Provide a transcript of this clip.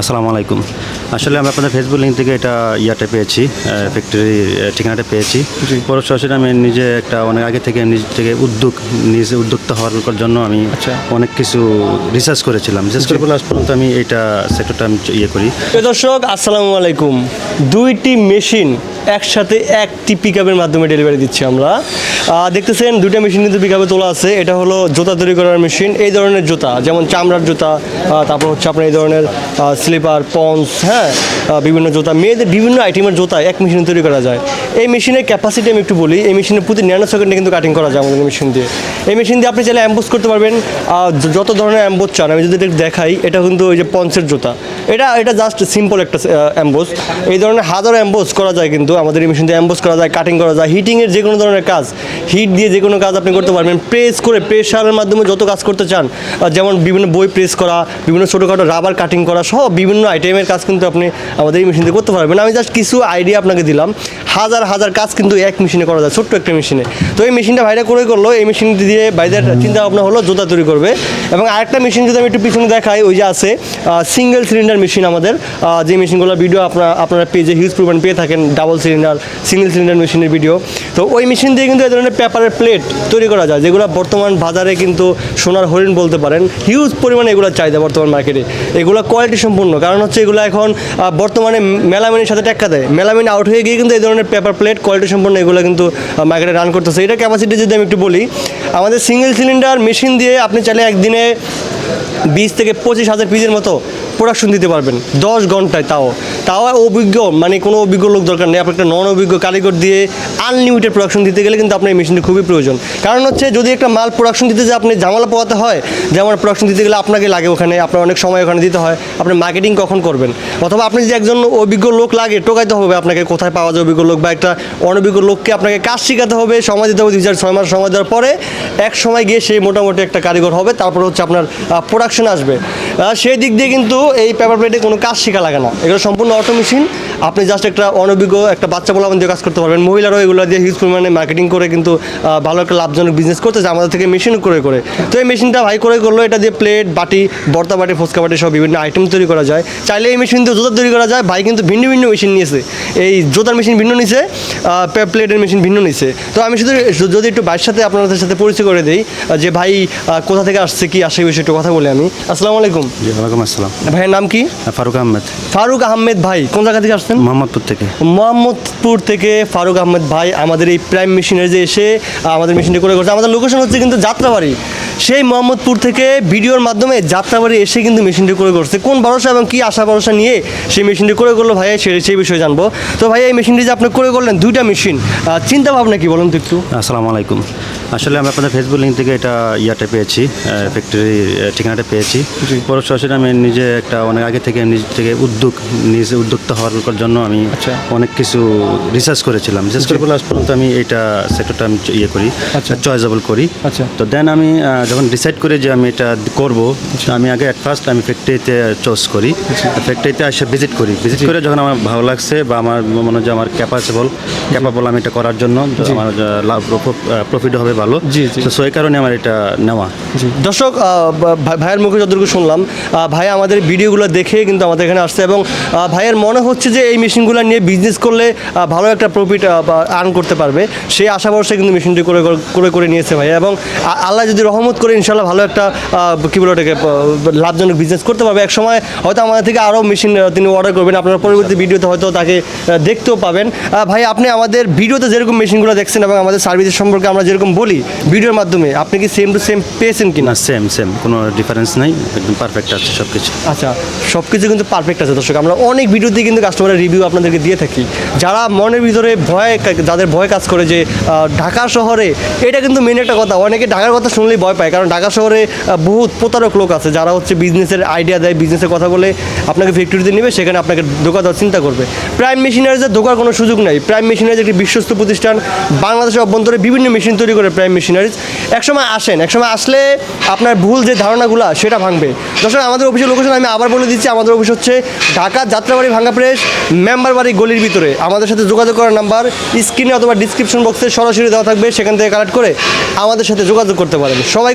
আসসালামু আলাইকুম। আসলে আমি আপনাদের ফেসবুক লিঙ্ক থেকে এটা ইয়াটা পেয়েছি ফ্যাক্টরি ঠিকানাটা পেয়েছি। পরে সরাসরি আমি নিজে একটা অনেক আগে থেকে নিজ থেকে উদ্যোগ নিজে উদ্যোক্তা হওয়ার জন্য আমি আচ্ছা। অনেক কিছু রিসার্চ করেছিলাম। রিসার্চ করে লাস্ট পর্যন্ত আমি এইটা সেক্টরটা আমি ইয়ে করি। দর্শক আসসালামু আলাইকুম। দুইটি মেশিন একসাথে একটি পিকআপের মাধ্যমে ডেলিভারি দিচ্ছি আমরা। দেখতেছেন দুটা মেশিন কিন্তু পিকআপে তোলা আছে। এটা হলো জুতা তৈরি করার মেশিন এই ধরনের জুতা, যেমন চামড়ার জুতা তারপর হচ্ছে আপনার এই ধরনের স্লিপার পন্স হ্যাঁ? বিভিন্ন জুতা, মেয়েদের বিভিন্ন আইটেমের জুতা এক মেশিনে তৈরি করা যায়। এই মেশিনের ক্যাপাসিটি আমি একটু বলি, এই মেশিনে প্রতি ন্যানো সেকেন্ডে কিন্তু কাটিং করা যায় আমাদের মেশিন দিয়ে। এই মেশিন দিয়ে আপনি চাইলে অ্যাম্বোস করতে পারবেন। যত ধরনের অ্যাম্বোস চান, আমি যদি দেখাই, এটা কিন্তু ওই যে পঞ্চের জুতা। এটা এটা জাস্ট সিম্পল একটা অ্যাম্বোস এই ধরনের হাজারো অ্যাম্বোস করা যায় কিন্তু। আমাদের এই মেশিন দিয়ে অ্যাম্বোস করা যায় কাটিং করা যায় হিটিংয়ের যে কোনো ধরনের কাজ হিট দিয়ে যে কোনো কাজ আপনি করতে পারবেন। প্রেস করে প্রেশারের মাধ্যমে যত কাজ করতে চান যেমন বিভিন্ন বই প্রেস করা, বিভিন্ন ছোটোখাটো রাবার কাটিং করা সব বিভিন্ন আইটেমের কাজ কিন্তু আপনি আমাদের এই মেশিন দিয়ে করতে পারবেন। আমি জাস্ট কিছু আইডিয়া আপনাকে দিলাম। হাজার হাজার কাজ কিন্তু এক মেশিনে করা যায়, ছোট্ট একটা মেশিনে তো এই মেশিনটা ভাইরা করে করল, এই মেশিন দিয়ে ভাইদের চিন্তা ভাবনা হলো জোতা তৈরি করবে। এবং আরেকটা মেশিন যদি আমি একটু পিছনে দেখাই, ওই যে আছে সিঙ্গেল সিলিন্ডার মেশিন আমাদের। যে মেশিনগুলোর ভিডিও আপনারা আপনারা পেজে হিউজ পরিমাণ পেয়ে থাকেন ডাবল সিলিন্ডার, সিঙ্গেল সিলিন্ডার মেশিনের ভিডিও তো ওই মেশিন দিয়ে কিন্তু এই ধরনের পেপারের প্লেট তৈরি করা যায়, যেগুলো বর্তমান বাজারে কিন্তু সোনার হরিণ বলতে পারেন। হিউজ পরিমাণে এগুলোর চাহিদা বর্তমান মার্কেটে এগুলো কোয়ালিটি সম্পূর্ণ। কারণ হচ্ছে এগুলো এখন বর্তমানে মেলামিনের সাথে টেক্কা দেয়। মেলামিন আউট হয়ে গিয়ে কিন্তু এই ধরনের পেপার প্লেট কোয়ালিটি সম্পূর্ণ এগুলো কিন্তু মার্কেটে রান করতেছে। এটা ক্যাপাসিটি যদি আমি একটু বলি, আমাদের সিঙ্গেল সিলিন্ডার মেশিন দিয়ে আপনি চাইলে একদিনে বিশ থেকে পঁচিশ হাজার পিসের মতো প্রোডাকশন দিতে পারবেন। দশ ঘন্টায় তাও। তাও অভিজ্ঞ মানে কোনো অভিজ্ঞ লোক দরকার নেই। আপনি একটা নন অভিজ্ঞ কারিগর দিয়ে আনলিমিটেড প্রোডাকশন দিতে গেলে কিন্তু আপনার এই মেশিনটি খুবই প্রয়োজন। কারণ হচ্ছে যদি একটা মাল প্রোডাকশন দিতে যে আপনি ঝামেলা পোয়াতে হয়, যে আমার প্রোডাকশন দিতে গেলে আপনাকে লাগে ওখানে, আপনার অনেক সময় ওখানে দিতে হয়, আপনি মার্কেটিং কখন করবেন? অথবা আপনি যদি একজন অভিজ্ঞ লোক লাগে, টোকাইতে হবে আপনাকে কোথায় পাওয়া যায় অভিজ্ঞ লোক বা একটা অনভিজ্ঞ লোককে আপনাকে কাজ শেখাতে হবে, সময় দিতে হবে দুই চার ছয় মাস সময় দেওয়ার পরে এক সময় গিয়ে সেই মোটামুটি একটা কারিগর হবে, তারপর হচ্ছে আপনার প্রোডাকশন আসবে। সেই দিক দিয়ে কিন্তু এই পেপার প্লেটে কোনো কাজ শেখা লাগে না। এগুলো সম্পূর্ণ অটো মেশিন। আপনি জাস্ট একটা অনভিজ্ঞ একটা বাচ্চা বলা দিয়ে কাজ করতে পারবেন। মহিলারাও এগুলো দিয়ে হিউজ পরিমাণে মার্কেটিং করে কিন্তু ভালো একটা লাভজনক বিজনেস করতেছে আমাদের থেকে মেশিন করে করে। তো এই মেশিনটা ভাই করে করল এটা দিয়ে প্লেট বাটি বর্তা বাটি ফুচকা বাটি সব বিভিন্ন আইটেম তৈরি করা যায়। চাইলে এই মেশিন দিয়ে জোতা তৈরি করা যায়। ভাই কিন্তু ভিন্ন ভিন্ন মেশিন নিয়েছে। এই জোতার মেশিন ভিন্ন নিছে প্লেটের মেশিন ভিন্ন নিছে। তো আমি শুধু যদি একটু ভাইয়ের সাথে আপনাদের সাথে পরিচয় করে দিই যে ভাই কোথা থেকে আসছে কি আসে বিষয়ে একটু কথা বলি আমি। আসসালামু আলাইকুম। ওয়ালাইকুম আসসালাম। ভাইয়ের নাম কি? ফারুক আহমেদ। ফারুক আহমেদ ভাই কোন জায়গা থেকে আসছেন? মোহাম্মদপুর থেকে। মোহাম্মদপুর থেকে ফারুক আহমেদ ভাই আমাদের এই প্রাইম মেশিনের যে এসে আমাদের মেশিনটি করে করছে আমাদের লোকেশন হচ্ছে কিন্তু যাত্রাবাড়ি। সেই মোহাম্মদপুর থেকে ভিডিওর মাধ্যমে যাত্রাবাড়ি এসে কিন্তু মেশিনটি করে করছে কোন ভরসা এবং কি আশা ভরসা নিয়ে সেই মেশিনটি করে করল ভাই সে সেই বিষয়ে জানব তো ভাই এই মেশিনটি যে আপনি করে করলেন দুইটা মেশিন চিন্তা ভাবনা কি বলুন তো একটু আসসালামু আলাইকুম আসলে আমি আপনাদের ফেসবুক লিঙ্ক থেকে এটা ইয়াটা পেয়েছি ফ্যাক্টরি ঠিকানাটা পেয়েছি। পরে সরাসরি আমি নিজে একটা অনেক আগে থেকে নিজ থেকে উদ্যোগ নিজে উদ্যোক্তা হওয়ার জন্য আমি আচ্ছা। অনেক কিছু রিসার্চ করেছিলাম রিসার্চ করে লাস্ট পর্যন্ত আমি এইটা সেক্টরটা আমি ইয়ে করি আচ্ছা। চয়েসেবল করি আচ্ছা। তো দেন আমি যখন ডিসাইড করি যে আমি এটা করব আমি আগে অ্যাট ফার্স্ট আমি ফ্যাক্টরিতে চয়েস করি। ফ্যাক্টরিতে এসে ভিজিট করি। ভিজিট করে যখন আমার ভালো লাগছে বা আমার মনে হয় আমার ক্যাপাসিবল ক্যাপাবল আমি এটা করার জন্য আমার লাভ প্রফিট হবে ভালো। তো সেই কারণে আমার এটা নেওয়া। দর্শক ভাইয়ের মুখে যতটুকু শুনলাম ভাই আমাদের ভিডিওগুলো দেখে কিন্তু আমাদের এখানে আসছে এবং ভাইয়ের মনে হচ্ছে যে এই মেশিনগুলো নিয়ে বিজনেস করলে ভালো একটা প্রফিট আর্ন করতে পারবে। সেই আশা ভরসা কিন্তু মেশিনটি করে করে- করে নিয়েছে ভাই এবং আল্লাহ যদি রহমত করে ইনশাল্লাহ ভালো একটা কী বলে ওটাকে লাভজনক বিজনেস করতে পারবে। এক সময় হয়তো আমাদের থেকে আরও মেশিন তিনি অর্ডার করবেন। আপনার পরবর্তী ভিডিওতে হয়তো তাকে দেখতেও পাবেন। ভাই আপনি আমাদের ভিডিওতে যেরকম মেশিনগুলো দেখছেন এবং আমাদের সার্ভিসের সম্পর্কে আমরা যেরকম বলি ভিডিওর মাধ্যমে আপনি কি সেম টু সেম পেয়েছেন কি না সেম সেম কোনো ডিফারেন্স নাই। একদম পারফেক্ট আছে সব কিছু আচ্ছা সব কিছু কিন্তু পারফেক্ট আছে দর্শক। আমরা অনেক ভিডিওতে কিন্তু কাস্টমারের রিভিউ আপনাদেরকে দিয়ে থাকি। যারা মনের ভিতরে ভয় যাদের ভয় কাজ করে যে ঢাকা শহরে এটা কিন্তু মেন একটা কথা। অনেকে ঢাকার কথা শুনলেই ভয় পায়। কারণ ঢাকা শহরে বহুত প্রতারক লোক আছে যারা হচ্ছে বিজনেসের আইডিয়া দেয় বিজনেসের কথা বলে আপনাকে ফ্যাক্টরিতে নেবে, সেখানে আপনাকে ধোকা দেওয়ার চিন্তা করবে। প্রাইম মেশিনারিজের ধোকার কোনো সুযোগ নাই। প্রাইম মেশিনারিজ একটি বিশ্বস্ত প্রতিষ্ঠান। বাংলাদেশের অভ্যন্তরে বিভিন্ন মেশিন তৈরি করে প্রাইম মেশিনারিজ একসময় আসেন, একসময় আসলে আপনার ভুল যে ধারণাগুলো, সেটা ভাঙবে। দর্শক, আমাদের অফিসের লোকেশন আমি আবার বলে দিচ্ছি। আমাদের অফিস হচ্ছে ঢাকা যাত্রাবাড়ি ভাঙ্গা প্রেস মেম্বার বাড়ি গলির ভিতরে। আমাদের সাথে যোগাযোগ করার নাম্বার স্ক্রিনে অথবা ডিসক্রিপশন বক্সে সরাসরি দেওয়া থাকবে। সেখান থেকে কালেক্ট করে আমাদের সাথে যোগাযোগ করতে পারেন।